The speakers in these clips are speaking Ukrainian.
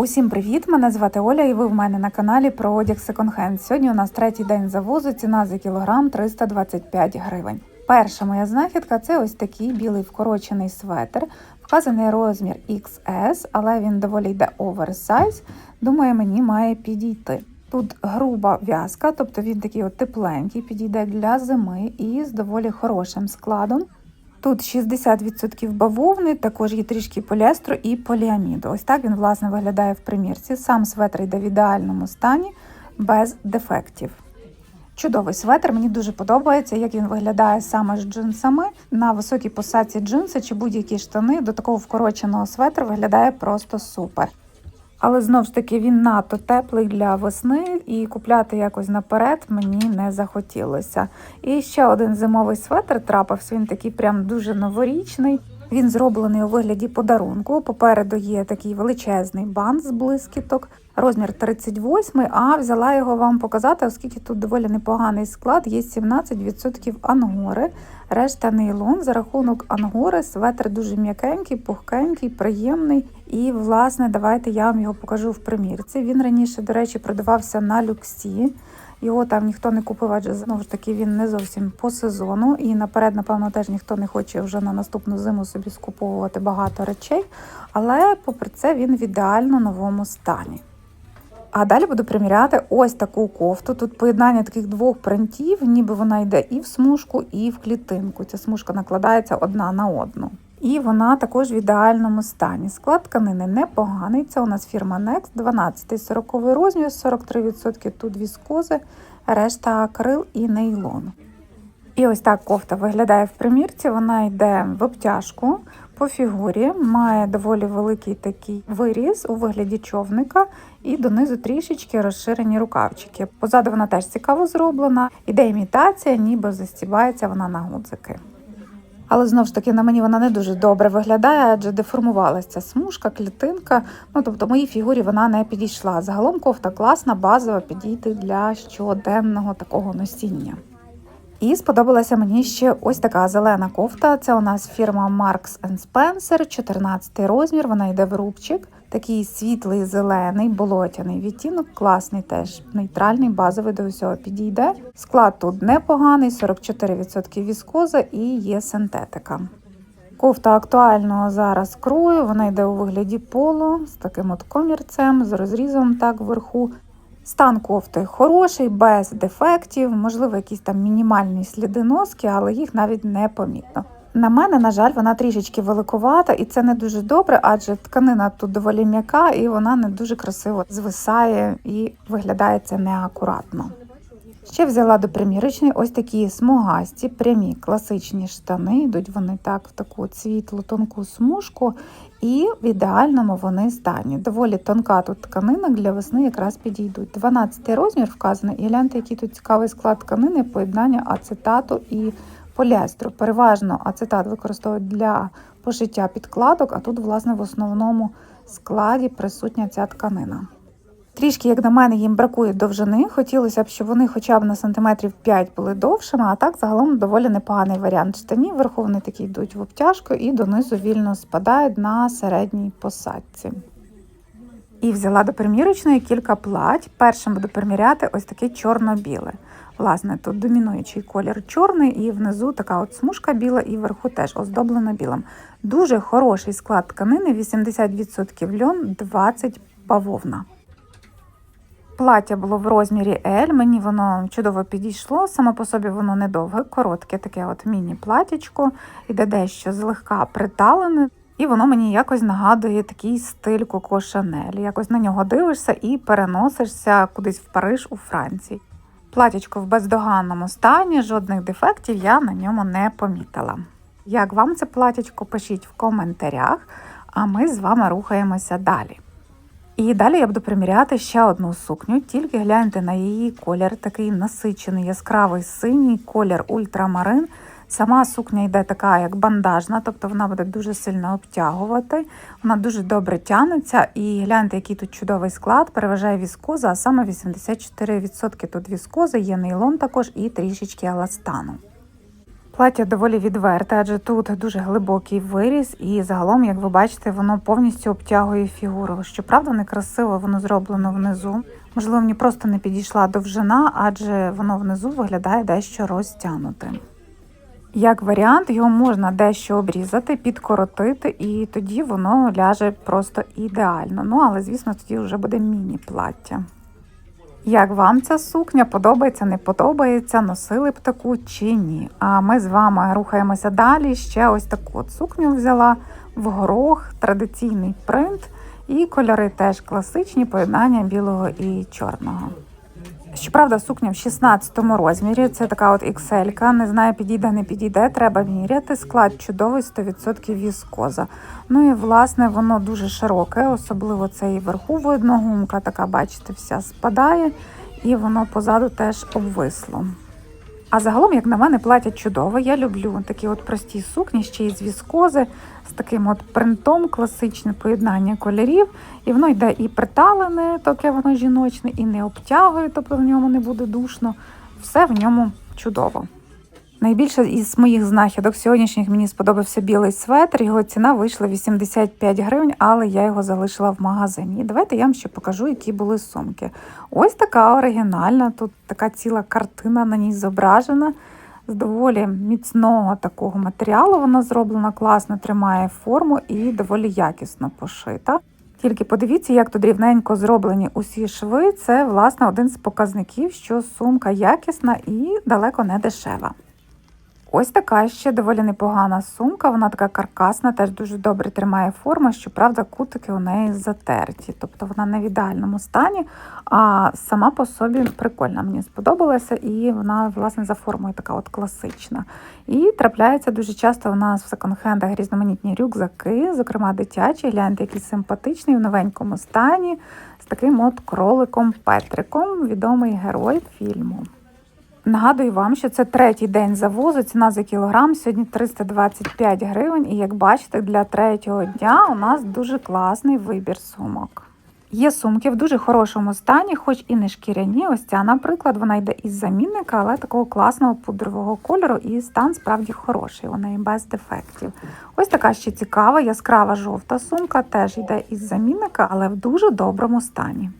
Усім привіт! Мене звати Оля, і ви в мене на каналі про одяг секонд-хенд. Сьогодні у нас третій день завозу. Ціна за кілограм 325 гривень. Перша моя знахідка це ось такий білий вкорочений светр. Вказаний розмір XS, але він доволі йде оверсайз. Думаю, мені має підійти. Тут груба в'язка, тобто він такий от тепленький, підійде для зими і з доволі хорошим складом. Тут 60% бавовни, також є трішки поліестру і поліаміду. Ось так він власне виглядає в примірці. Сам светр йде в ідеальному стані, без дефектів. Чудовий светр, мені дуже подобається, як він виглядає саме з джинсами. На високій посадці джинси чи будь-які штани до такого вкороченого светру виглядає просто супер. Але знову ж таки він надто теплий для весни і купляти якось наперед мені не захотілося. І ще один зимовий светр трапився. Він такий прям дуже новорічний. Він зроблений у вигляді подарунку. Попереду є такий величезний бант з блискіток, розмір 38, а взяла його вам показати, оскільки тут доволі непоганий склад, є 17% ангори, решта нейлон. За рахунок ангори светр дуже м'якенький, пухкенький, приємний. І, власне, давайте я вам його покажу в примірці. Він раніше, до речі, продавався на люксі. Його там ніхто не купив, адже знову ж таки він не зовсім по сезону. І наперед, напевно, теж ніхто не хоче вже на наступну зиму собі скуповувати багато речей. Але, попри це, він в ідеально новому стані. А далі буду приміряти ось таку кофту. Тут поєднання таких двох принтів, ніби вона йде і в смужку, і в клітинку. Ця смужка накладається одна на одну. І вона також в ідеальному стані. Склад тканини непоганий. Це у нас фірма Next, 12 40 розмір, 43% тут віскози, решта акрил і нейлон. І ось так кофта виглядає в примірці. Вона йде в обтяжку по фігурі, має доволі великий такий виріз у вигляді човника, і донизу трішечки розширені рукавчики. Позаду вона теж цікаво зроблена. Іде імітація, ніби застібається вона на гудзики. Але знову ж таки на мені вона не дуже добре виглядає, адже деформувалася смужка, клітинка. Ну тобто моїй фігурі вона не підійшла. Загалом кофта класна, базова, підійти для щоденного такого носіння. І сподобалася мені ще ось така зелена кофта. Це у нас фірма Marks Spencer, 14 розмір. Вона йде в рубчик. Такий світлий, зелений, болотяний відтінок, класний теж нейтральний, базовий до всього підійде. Склад тут непоганий, 44% віскоза і є синтетика. Кофта актуального зараз крою, вона йде у вигляді поло з таким от комірцем, з розрізом так вверху. Стан кофти хороший, без дефектів, можливо, якісь там мінімальні сліди носки, але їх навіть не помітно. На мене, на жаль, вона трішечки великувата, і це не дуже добре, адже тканина тут доволі м'яка і вона не дуже красиво звисає і виглядає це неакуратно. Ще взяла до примірочної ось такі смугасті, прямі класичні штани. Йдуть вони так в таку світлу тонку смужку, і в ідеальному вони стані. Доволі тонка тут тканина для весни якраз підійдуть. 12 розмір вказаний, і гляньте, який тут цікавий склад тканини, поєднання ацетату і поліестру. Переважно ацетат використовують для пошиття підкладок, а тут, власне, в основному складі присутня ця тканина. Трішки, як на мене, їм бракує довжини. Хотілося б, щоб вони хоча б на сантиметрів 5 були довшими, а так загалом доволі непоганий варіант штанів. Вверху вони такі йдуть в обтяжку і донизу вільно спадають на середній посадці. І взяла до примірочної кілька плать. Першим буду приміряти ось таке чорно-біле. Власне, тут домінуючий колір чорний, і внизу така от смужка біла, і вверху теж оздоблена білим. Дуже хороший склад тканини, 80% льон, 20% бавовна. Плаття було в розмірі L, мені воно чудово підійшло, само по собі воно недовге, коротке, таке от міні-платічко, іде дещо злегка приталене, і воно мені якось нагадує такий стиль Коко Шанель. Якось на нього дивишся і переносишся кудись в Париж у Франції. Платічко в бездоганному стані, жодних дефектів я на ньому не помітила. Як вам це платічко, пишіть в коментарях, а ми з вами рухаємося далі. І далі я буду приміряти ще одну сукню, тільки гляньте на її колір, такий насичений, яскравий синій колір ультрамарин. Сама сукня йде така, як бандажна, тобто вона буде дуже сильно обтягувати, вона дуже добре тягнеться. І гляньте, який тут чудовий склад, переважає віскоза, а саме 84% тут віскози, є нейлон також і трішечки еластану. Плаття доволі відверте, адже тут дуже глибокий виріз, і загалом, як ви бачите, воно повністю обтягує фігуру. Щоправда, некрасиво воно зроблено внизу. Можливо, мені просто не підійшла довжина, адже воно внизу виглядає дещо розтягнутим. Як варіант, його можна дещо обрізати, підкоротити, і тоді воно ляже просто ідеально. Ну, але, звісно, тоді вже буде міні-плаття. Як вам ця сукня подобається, не подобається, носили б таку чи ні? А ми з вами рухаємося далі. Ще ось таку от сукню взяла в горох, традиційний принт, і кольори теж класичні, поєднання білого і чорного. Щоправда, сукня в 16 розмірі. Це така от XL, не знаю, підійде, не підійде. Треба міряти. Склад чудовий, 100% віскоза. Ну і власне воно дуже широке, особливо це і вверху видно, гумка така, бачите, вся спадає, і воно позаду теж обвисло. А загалом, як на мене, платять чудово. Я люблю такі от прості сукні, ще й з віскози, з таким от принтом, класичне поєднання кольорів. І воно йде і приталене, таке воно жіночне, і не обтягує, тобто в ньому не буде душно. Все в ньому чудово. Найбільше із моїх знахідок сьогоднішніх мені сподобався білий светр. Його ціна вийшла 85 гривень, але я його залишила в магазині. І давайте я вам ще покажу, які були сумки. Ось така оригінальна, тут така ціла картина на ній зображена. З доволі міцного такого матеріалу вона зроблена, класно тримає форму і доволі якісно пошита. Тільки подивіться, як тут рівненько зроблені усі шви. Це, власне, один з показників, що сумка якісна і далеко не дешева. Ось така ще доволі непогана сумка, вона така каркасна, теж дуже добре тримає форму. Щоправда, кутики у неї затерті, тобто вона не в ідеальному стані, а сама по собі прикольна. Мені сподобалася, і вона, власне, за формою така от класична. І трапляється дуже часто у нас в секонд-хендах різноманітні рюкзаки, зокрема дитячі. Гляньте, який симпатичний в новенькому стані з таким от кроликом Петриком, відомий герой фільму. Нагадую вам, що це третій день завозу. Ціна за кілограм сьогодні 325 гривень. І як бачите, для третього дня у нас дуже класний вибір сумок. Є сумки в дуже хорошому стані, хоч і не шкіряні. Ось ця, наприклад, вона йде із замінника, але такого класного пудрового кольору, і стан справді хороший, у неї без дефектів. Ось така ще цікава, яскрава жовта сумка, теж йде із замінника, але в дуже доброму стані.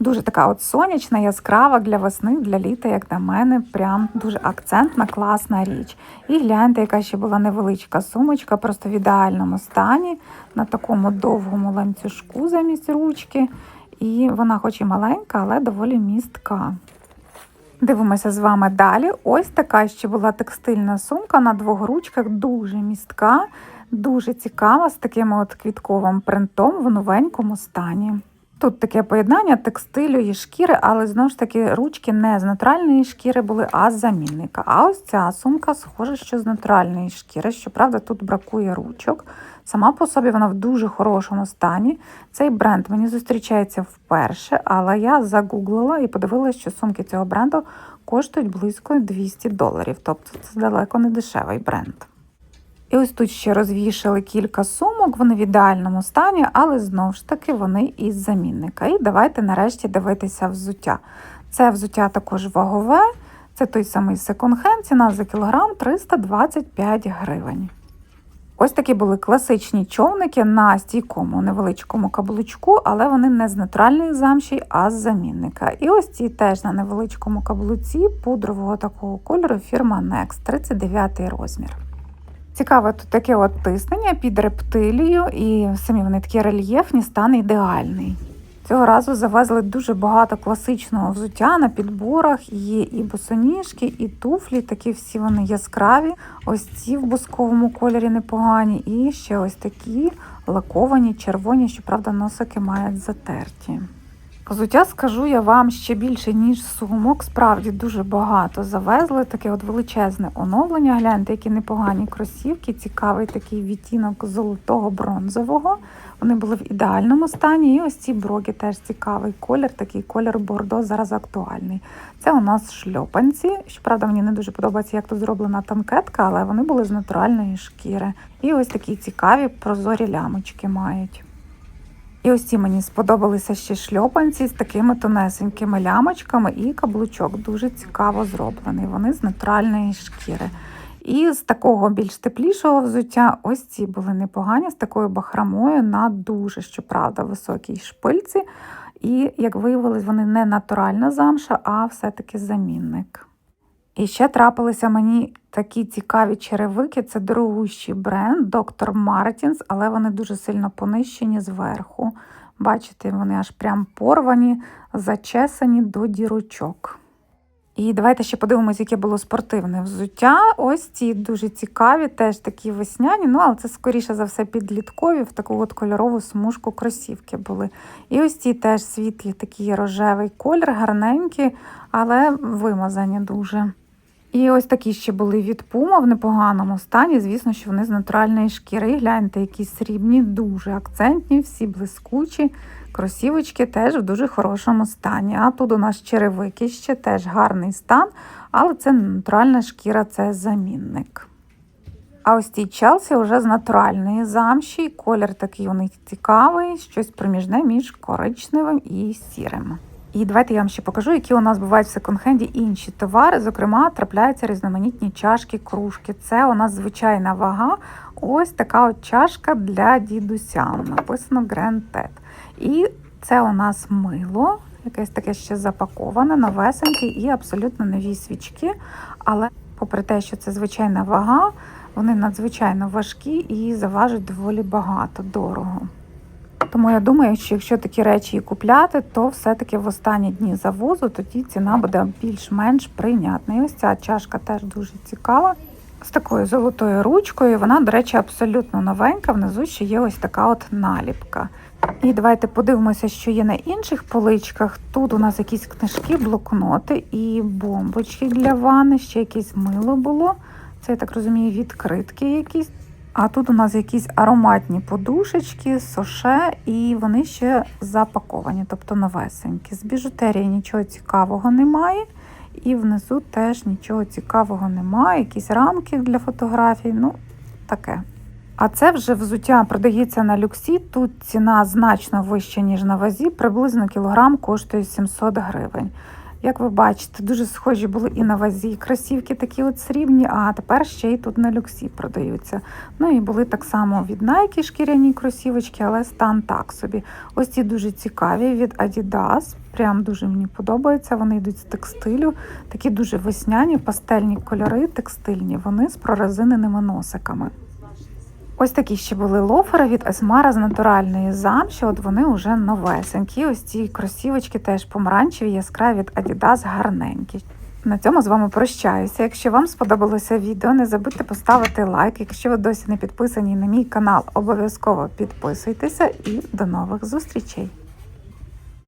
Дуже така от сонячна, яскрава для весни, для літа, як на мене, прям дуже акцентна, класна річ. І гляньте, яка ще була невеличка сумочка, просто в ідеальному стані, на такому довгому ланцюжку замість ручки. І вона, хоч і маленька, але доволі містка. Дивимося з вами далі. Ось така ще була текстильна сумка на двох ручках, дуже містка, дуже цікава, з таким от квітковим принтом в новенькому стані. Тут таке поєднання текстилю і шкіри, але знову ж таки ручки не з натуральної шкіри були, а з замінника. А ось ця сумка схожа, що з натуральної шкіри. Щоправда, тут бракує ручок. Сама по собі вона в дуже хорошому стані. Цей бренд мені зустрічається вперше, але я загуглила і подивилася, що сумки цього бренду коштують близько 200 доларів. Тобто це далеко не дешевий бренд. І ось тут ще розвішали кілька сумок, вони в ідеальному стані, але знову ж таки вони із замінника. І давайте нарешті дивитися взуття. Це взуття також вагове, це той самий секонд-хенд, ціна за кілограм 325 гривень. Ось такі були класичні човники на стійкому невеличкому каблучку, але вони не з натуральної замші, а з замінника. І ось ці теж на невеличкому каблуці пудрового такого кольору фірма Next, 39 розмір. Цікаве тут таке от тиснення під рептилію, і самі вони такі рельєфні, стан ідеальний. Цього разу завезли дуже багато класичного взуття на підборах. Є і босоніжки, і туфлі, такі всі вони яскраві. Ось ці в бусковому кольорі непогані. І ще ось такі лаковані, червоні, щоправда, носики мають затерті. Взуття скажу я вам ще більше, ніж сумок. Справді дуже багато завезли. Таке от величезне оновлення. Гляньте, які непогані кросівки, цікавий такий відтінок золотого бронзового. Вони були в ідеальному стані. І ось ці броги теж цікавий колір, такий колір бордо зараз актуальний. Це у нас шльопанці. Щоправда, мені не дуже подобається, як тут зроблена танкетка, але вони були з натуральної шкіри. І ось такі цікаві прозорі лямочки мають. І ось ці мені сподобалися ще шльопанці з такими тонесенькими лямочками і каблучок. Дуже цікаво зроблений. Вони з натуральної шкіри. І з такого більш теплішого взуття ось ці були непогані, з такою бахрамою на дуже, щоправда, високій шпильці. І, як виявилось, вони не натуральна замша, а все-таки замінник. І ще трапилися мені такі цікаві черевики. Це дорогущий бренд Доктор Мартінс, але вони дуже сильно понищені зверху. Бачите, вони аж прям порвані, зачесані до дірочок. І давайте ще подивимось, яке було спортивне взуття. Ось ці дуже цікаві, теж такі весняні, ну але це скоріше за все підліткові, в таку от кольорову смужку кросівки були. І ось ці теж світлі, такий рожевий колір, гарненькі, але вимазані дуже. І ось такі ще були від Puma в непоганому стані. Звісно, що вони з натуральної шкіри. Гляньте, які срібні, дуже акцентні, всі блискучі. Кросівочки теж в дуже хорошому стані. А тут у нас черевики ще теж гарний стан, але це натуральна шкіра, це замінник. А ось ці Челсі вже з натуральної замші. Колір такий у них цікавий, щось проміжне між коричневим і сірим. І давайте я вам ще покажу, які у нас бувають в секонд-хенді інші товари. Зокрема, трапляються різноманітні чашки, кружки. Це у нас звичайна вага. Ось така от чашка для дідуся. Написано Grand Ted. І це у нас мило, якесь таке ще запаковане, новесеньке і абсолютно нові свічки. Але, попри те, що це звичайна вага, вони надзвичайно важкі і заважать доволі багато, дорого. Тому я думаю, що якщо такі речі і купляти, то все-таки в останні дні завозу тоді ціна буде більш-менш прийнятна. І ось ця чашка теж дуже цікава. З такою золотою ручкою. Вона, до речі, абсолютно новенька. Внизу ще є ось така от наліпка. І давайте подивимося, що є на інших поличках. Тут у нас якісь книжки, блокноти і бомбочки для ванни, ще якесь мило було. Це, я так розумію, відкритки якісь. А тут у нас якісь ароматні подушечки, соше, і вони ще запаковані, тобто новесенькі. З біжутерії нічого цікавого немає. І внизу теж нічого цікавого немає. Якісь рамки для фотографій, ну таке. А це вже взуття продається на люксі. Тут ціна значно вища, ніж на вазі, приблизно кілограм коштує 700 гривень. Як ви бачите, дуже схожі були і на вазі кросівки такі от срібні, а тепер ще й тут на люксі продаються. Ну і були так само від Nike шкіряні кросівочки, але стан так собі. Ось ці дуже цікаві від Adidas. Прям дуже мені подобаються. Вони йдуть з текстилю, такі дуже весняні, пастельні кольори, текстильні, вони з прорезиненими носиками. Ось такі ще були лофери від Есмара з натуральної замші. От вони вже новесенькі. Ось ці кросівочки теж помаранчеві, яскраві від Adidas гарненькі. На цьому з вами прощаюся. Якщо вам сподобалося відео, не забудьте поставити лайк. Якщо ви досі не підписані на мій канал, обов'язково підписуйтеся і до нових зустрічей!